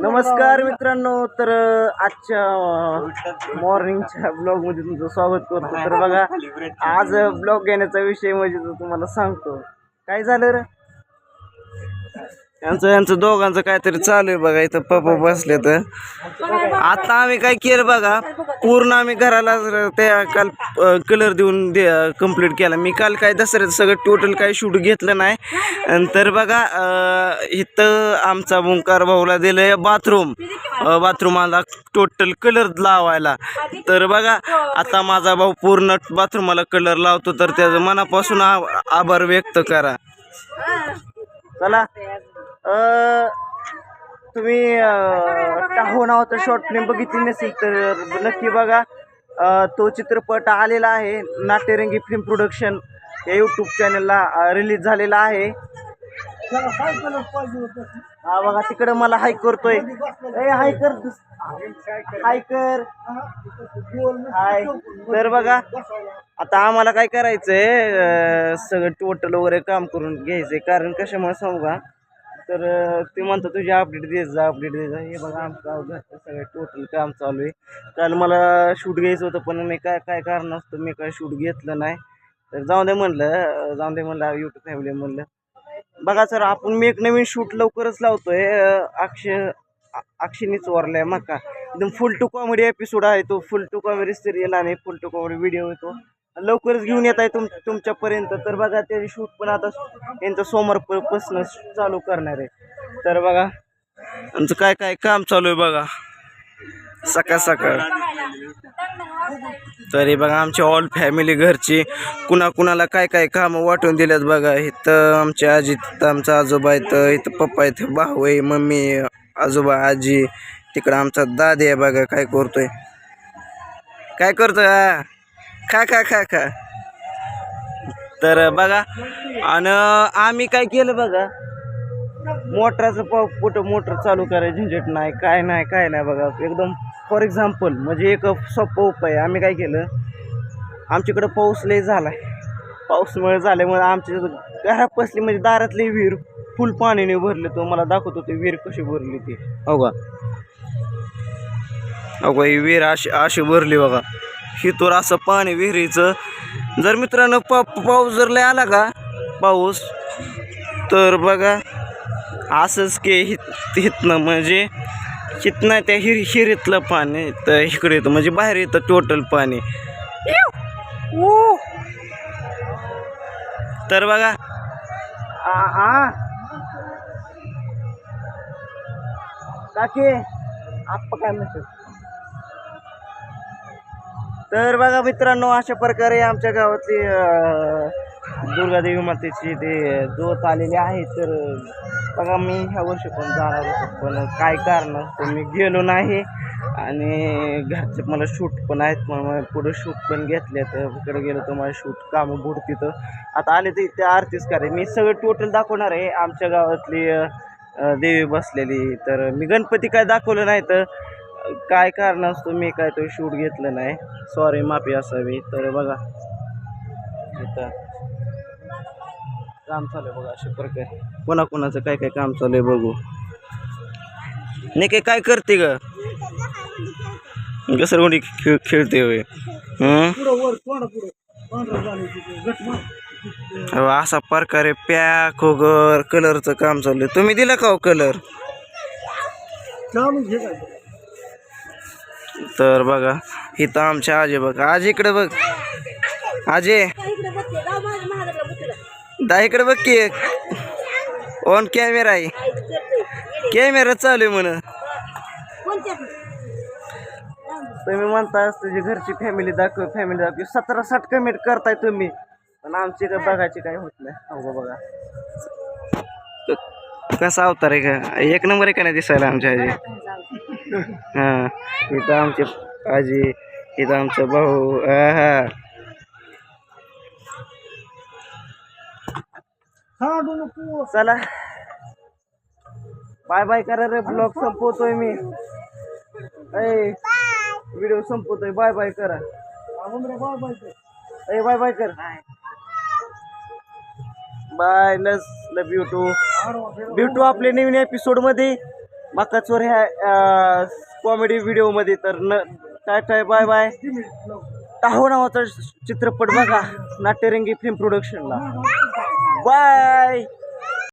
नमस्कार मित्रांनो तर आजच्या मॉर्निंगच्या ब्लॉगमध्ये तुमचं स्वागत करतो. तर बघा आज ब्लॉग घेण्याचा विषय म्हणजे तो तुम्हाला सांगतो. काय झालं रे? यांचं यांचं दोघांचं काहीतरी चालू आहे बघा इथं पप्पा बसले तर आता आम्ही काय केलं बघा पूर्ण आम्ही घराला त्या काल कलर देऊन दे कंप्लीट केला. मी काल काय दसऱ्याचं सगळं टोटल काही शूट घेतलं नाही. आणि तर बघा इथं आमचा ओंकार भाऊला दिलं बाथरूम बाथरूमाला टोटल कलर लावायला. तर बघा आता माझा भाऊ पूर्ण बाथरूमाला कलर लावतो तर त्याचं मनापासून आ- आभार व्यक्त करा. चला. तुम्ही अं, टाहो नावाचं शॉर्ट फिल्म बघितली नसेल तर नक्की बघा. तो चित्रपट आलेला आहे नाट्यरंगी फिल्म प्रोडक्शन या यूट्यूब चॅनलला रिलीज झालेला आहे. हा बघा तिकडं मला हाय करतोय. हाय कर हाय कर हाय तर बघा आता आम्हाला काय करायचंय सगळं टोटल वगैरे काम करून घ्यायचंय. कारण कशामुळे सांगू का? तर ते म्हणतात तुझे अपडेट दे जा अपडेट दे जा. हे बघा आमचं घरचं सगळं टोटल काम चालू आहे. काल मला शूट घ्यायचं होतं पण मी काय काय कारण असतं मी काय शूट घेतलं नाही. तर जाऊ दे म्हणलं जाऊ दे म्हणलं यूट्यूब फॅमिली म्हणलं. बघा सर आपण मी एक नवीन शूट लवकरच लावतो आहे अक्षय अ- अक्षयनीच वरलाय मग का एकदम फुल टू कॉमेडी एपिसोड आहे तो. फुल टू कॉमेडी सिरियल आणि फुल टू कॉमेडी व्हिडिओ येतो लवकरच घेऊन येत आहे तुम तुमच्यापर्यंत. तर बघा त्याचे शूट पण आता यांचं सोमवारपासून चालू करणार आहे. तर बघा आमचं काय काय काम चालू आहे बघा. सकाळ सकाळ. तरी बघा आमची ऑल फॅमिली घरची कुणा कुणाला काय काय कामं वाटून दिल्यात बघा. इथं आमच्या आजी तिथं आमचा आजोबा इथं इथं पप्पा इथं भाऊ आहे मम्मी आजोबा आजी. तिकडं आमचा दादी आहे बघा काय करतोय. काय करतोय? खा खा खा खा. तर बघा आणि आम्ही काय केलं बघा? मोटराचं प कुठं मोटर चालू करायची झंझट नाही काय नाही काय नाही बघा. एकदम फॉर एक्झाम्पल म्हणजे एक सोपं उपाय आहे. आम्ही काय केलं? आमच्याकडं पाऊस लय झाला पाऊसमुळे झाल्यामुळे आमच्या घरात बसली म्हणजे दारातली विहीर फुल पाण्याने भरले. तो मला दाखवतो ती विहीर कशी भरली ती. हो का? हो अगो ही विहीर अशी अशी भरली बघा. हितूर असं पाणी विहिरीचं. जर मित्रांनो पा पाऊस जर लय आला का पाऊस तर बघा असंच की हित हितनं म्हणजे हितनं त्या हिर हिरीतलं पाणी तर इकडे येतं म्हणजे बाहेर येतं टोटल पाणी. तर बघा. आ काकी काय म्हणतो तर बघा मित्रांनो अशा प्रकारे आमच्या गावातली दुर्गादेवी मातेची ते जोत आलेली आहे. तर बघा मी ह्या वर्षी पण जाणार होतो पण काय कारण असतं मी गेलो नाही. आणि घरचे मला शूट पण आहेत मग पुढे पुढं शूट पण घेतले तर इकडे गेलो तर मला शूट कामं बुडती तर आता आले तर इथे आरतीच करे मी सगळं टोटल दाखवणार आहे. आमच्या गावातली देवी बसलेली. तर मी गणपती काय दाखवलं नाही तर काय कारण असतो? मी काय तो शूट घेतलं नाही. सॉरी माफी असावी. तर बघा. इथं काम चालू आहे बघा अशा प्रकारे. कोणाकोणाचं काय काय काम चालू आहे बघू. नाही काय काय करते ग? घसरगुंडी खेळ खेळते होय. हं? असा प्रकारे पॅक वगैरे कलरचं काम चालू आहे. तुम्ही दिलं का हो कलर? तर बघा इथं आमच्या आजी बघ. आज इकडे बघ. आजे. दा इकडे बघ की ऑन कॅमेरा आहे. कॅमेरा चालू आहे म्हण तुम्ही म्हणता तुझी घरची फॅमिली दाखव फॅमिली दाखव. सतरा साठ कमेंट करताय तुम्ही. पण आमची काय बघायची काय होत नाही. हो बघा कसा अवतार आहे का? एक नंबर आहे का नाही दिसायला आमच्या आजी? हां. इथं आमचे आजी इथं आमचा भाऊ हा चला. बाय बाय करा रे ब्लॉग संपवतोय मी. व्हिडिओ संपवतोय. बाय बाय करा. ए बाय बाय कर. बाय लस लव यू टू भेटू आपल्या नवीन एपिसोडमध्ये. मकाचोर ह्या कॉमेडी व्हिडिओमध्ये तर न tie tie bye bye Taho नावाचा चित्रपट बघा. नाट्यरंगी फिल्म प्रोडक्शनला बाय